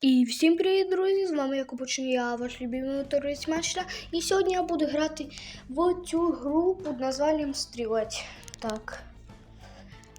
І всім привіт, друзі! З вами Якубочин, я ваш любимий моторист Мачта. І сьогодні я буду грати в цю гру під названням Стрілець. Так.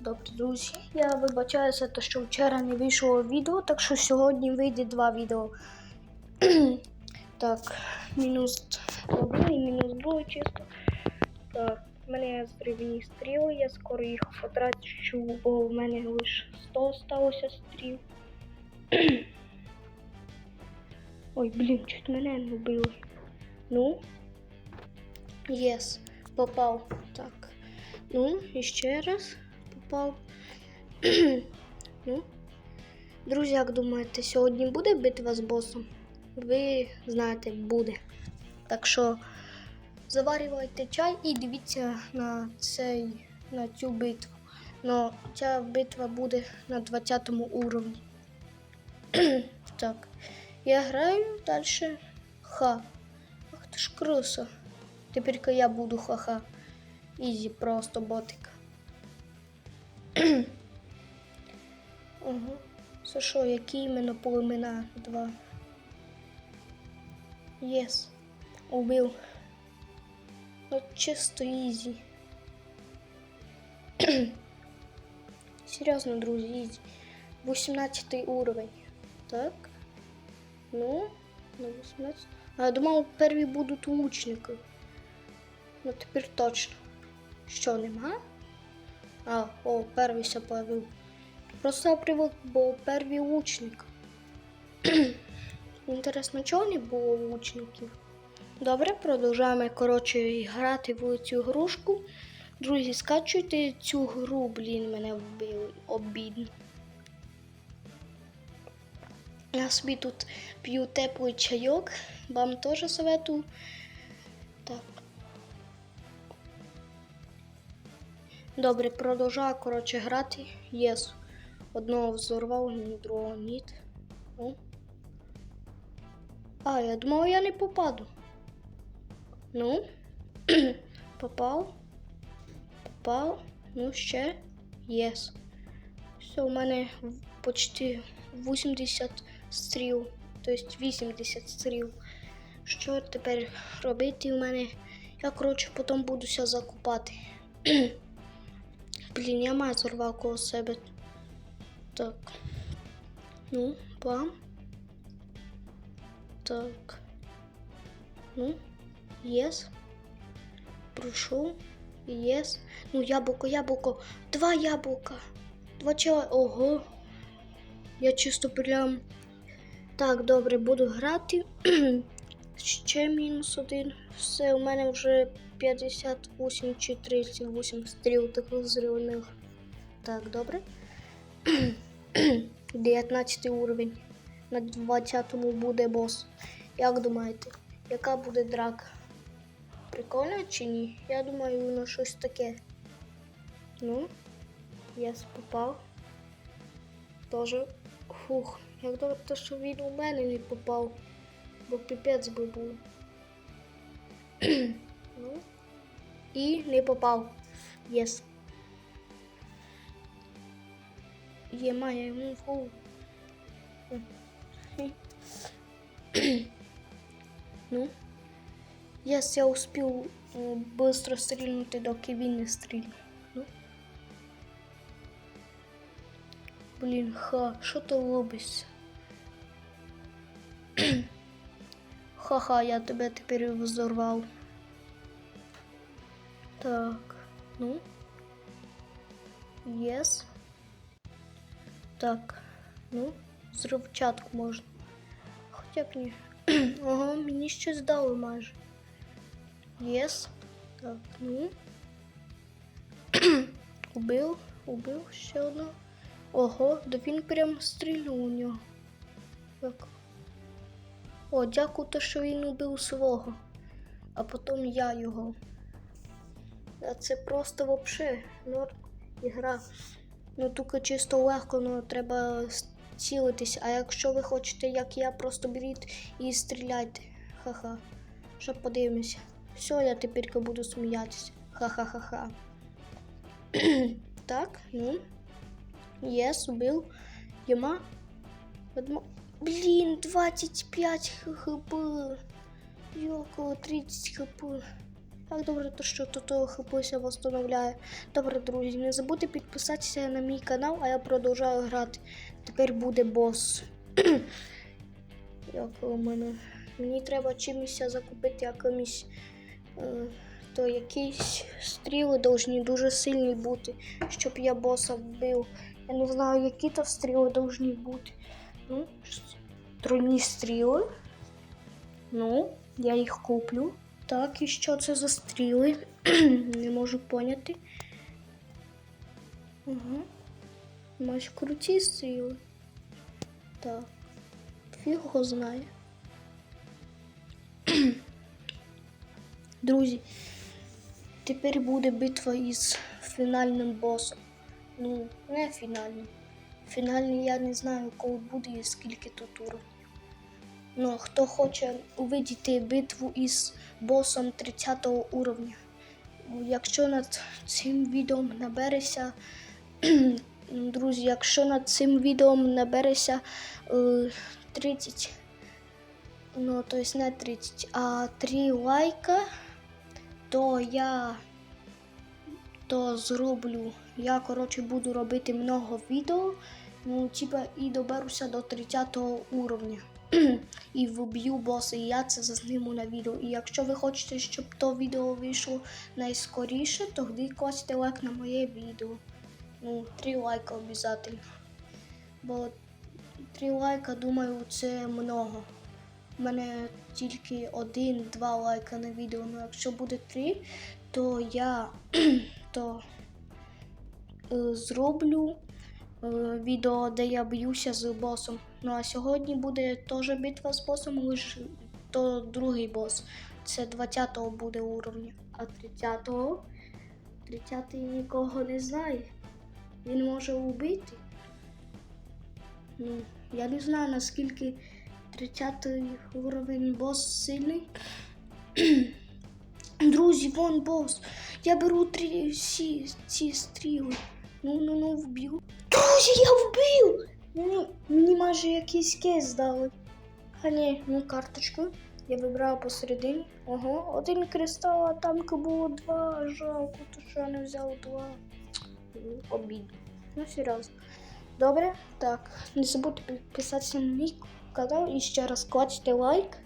Добре, друзі. Я вибачаюся, що вчора не вийшло відео, так що сьогодні вийде два відео. так, мінус добре і мінус було чисто. Так, в мене зрівні стріли, я скоро їх потрачу, бо в мене лише 100 сталося стріл. Ой, блін, чуть мене не вбили. Ну. Єс, попав. Так. Ну, і раз попав. ну. Друзі, як думаєте, сьогодні буде битва з босом? Ви знаєте, буде. Так що заварювайте чай і дивіться на цей, на цю битву. Но ця битва буде на 20 уровні. так. Я граю дальше ха. Ах ти ж круса. Тепер я буду ха-ха. Ізі, просто ботик. Ага. Це що, які іменно племена? Два. Єс. Убив. Ну, чисто ізі. Серйозно, друзі, ізі. 18 уровень. Так. Ну, на 18. А я думав, перві будуть лучники. Ну тепер точно. Що нема? А, о, перший се появив. Просто я привик, бо перві лучник. Інтересно, чого не було лучників? Добре, продовжуємо коротше грати в цю грушку. Друзі, скачуйте цю гру, блін, мене вбили обідно. Я собі тут п'ю теплий чайок. Вам теж советую. Так. Добре, продовжую, коротше, грати. Єс. Одного взорвав, другого ні. А, я думав, я не попаду. Ну. Попав. Попав. Ну, ще. Єс. Все, у мене почти 80 стріл, тобто 80 стріл. Що тепер робити у мене? Я, коротше, потім будуся закупати. Блін, я маю зорвав коло себе. Так. Ну, план. Так. Ну, єс. Пройшов. Єс. Ну, яблуко, яблуко. Два яблука. Два чела. Ого. Я чисто прям. Так, добре, буду грати. Ще мінус один. Все, у мене вже 58 чи 38 стріл таких зривних. Так, добре. 19 уровень. На 20-му буде бос. Як думаєте, яка буде драка? Прикольно чи ні? Я думаю, воно щось таке. Ну, я попав. Тоже. Фух, як добре, що він у мене не попав, бо піпець би був. ну, і не попав. Єс. Є має йому в голову. ну. Єс, я успів швидко стрільнути, доки він не стрільнув. Ну. Блін, ха, що ти робишся? Ха-ха, я тебе тепер взорвав. Так, ну. Єс. Так, ну, взривчатку можна. Хоча б ні. Ага, мені щось дали майже. Єс. Так, ну. убив, убив ще одного. Ого, да він прям стрільнув у нього. Так. О, дякую, то, що він убив свого, а потім я його. Це просто вообще норм ігра. Ну тільки чисто легко, ну треба цілитись. А якщо ви хочете, як я, просто беріть і стріляйте. Ха-ха. Що подивимося. Все, я тепер буду сміятися. Ха-ха-ха-ха. так, ну. Єс, убив. Єма. Ведмо... Блін, 25 хп. Йоко, 30 хп. Так добре, то що то того хпся восстановляє. Добре, друзі, не забудьте підписатися на мій канал, а я продовжую грати. Тепер буде бос. Як у мене. Мені треба чимось закупити якимось. Е, то якісь стріли повинні дуже сильні бути, щоб я боса вбив. Я не знаю, які то стріли повинні бути. Ну, тройні стріли. Ну, я їх куплю. Так, і що це за стріли? не можу поняти. Угу. Мають круті стріли. Так. Фіг його знає. Друзі, тепер буде битва із фінальним босом. Ну, не фінальним. Фінальний я не знаю, коли буде і скільки тут уровнів. Ну, хто хоче увидіти битву із босом 30 уровня. Якщо над цим відео набереться, друзі, якщо над цим відео набереться е, 30, ну, то есть не 30, а 3 лайка, то я то зроблю. Я, коротше, буду робити много відео, ну, типа, і доберуся до 30 уровня. і вб'ю боса, і я це засниму на відео. І якщо ви хочете, щоб то відео вийшло найскоріше, тоді класьте лайк на моє відео. Ну, 3 лайка обов'язково. Бо 3 лайка, думаю, це много. У мене тільки один-два лайка на відео. Ну якщо буде три, то я то зроблю е, відео, де я б'юся з босом. Ну а сьогодні буде теж битва з босом, лише то другий бос. Це 20-го буде уровня. А 30-го 30-й нікого не знає. Він може убити. Ну, я не знаю наскільки 30 уровень бос сильний. Друзі, вон бос. Я беру три всі ці стріли. Ну, ну, ну, вб'ю. Друзі, я вбив! Мені, мені майже якийсь кейс дали. А ні, ну карточку. Я вибрала посередині. Ого, один кристал, а там було два. Жалко, то що я не взяв два. Ну, Обідно. Ну, серйозно. Добре, так. Не забудьте підписатися на мій канал і ще раз клацьте лайк.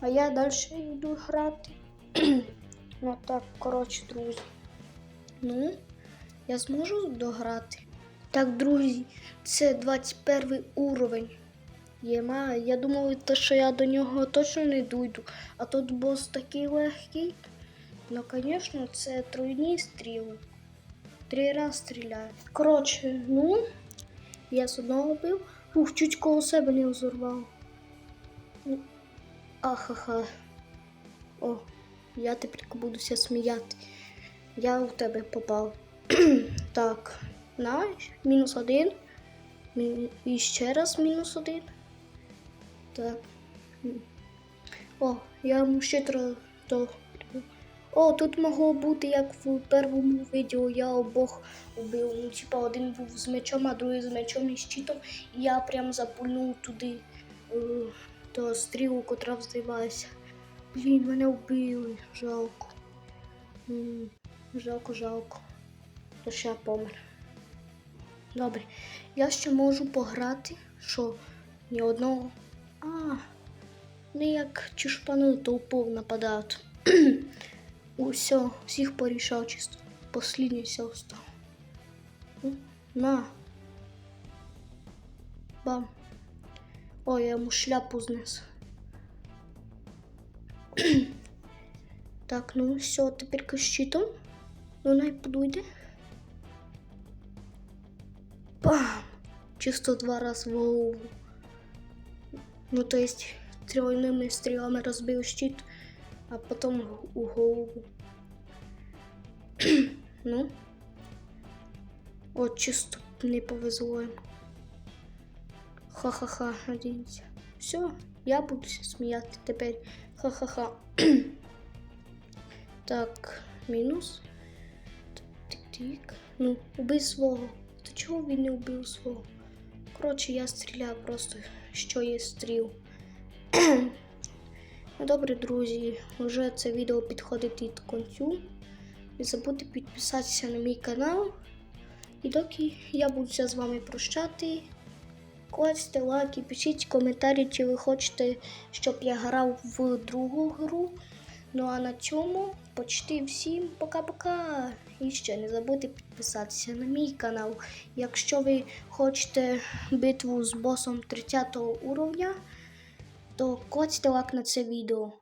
А я далі йду грати. ну так, коротше, друзі. Ну, я зможу дограти. Так, друзі, це 21 уровень. Єма, я думав, що я до нього точно не дойду. А тут бос такий легкий. Ну, звісно, це тройні стріли. Три рази стріляє. Коротше, ну, я з одного бив. Ух, чуть коло себе не взорвав. Ну, Ахаха. О, я тепер буду будуся сміяти. Я в тебе попав. так, на, мінус один. І ще раз мінус один. Так. О, я йому ще то. О, тут могло бути, як в першому відео я обох убив. Ну, типа один був з мечом, а другий з мечом і щитом. І я прям запульнув туди е, ту стрілу, котра взривається. Блін, мене вбили. Жалко. Жалко, жалко. То ще помер. Добре. Я ще можу пограти. Що? Ні одного. А, не як чушпани толпов нападають. Усе, всіх порішав чисто. Послідній все На. Бам. Ой, я йому шляпу знес. так, ну все, тепер щитом. Ну, най подуйде. Бам! Чисто два рази в голову. Ну, то есть тройними стрілами розбив щит, а потім у голову. ну. От чисто не повезло йому. Ха-ха-ха, надіюся. Все, я буду сміяти тепер. Ха-ха-ха. так, мінус. Тик-тик. Ну, убий свого. Та чого він не вбив свого? Коротше, я стріляю просто що є стріл. Ну, Добре, друзі, вже це відео підходить від кінцю. Не забудьте підписатися на мій канал. І доки я буду з вами прощати, класьте лайки, пишіть коментарі, чи ви хочете, щоб я грав в другу гру. Ну а на цьому почти всім пока-пока. І ще не забудьте підписатися на мій канал. Якщо ви хочете битву з босом 30 уровня, то коцьте лайк на це відео.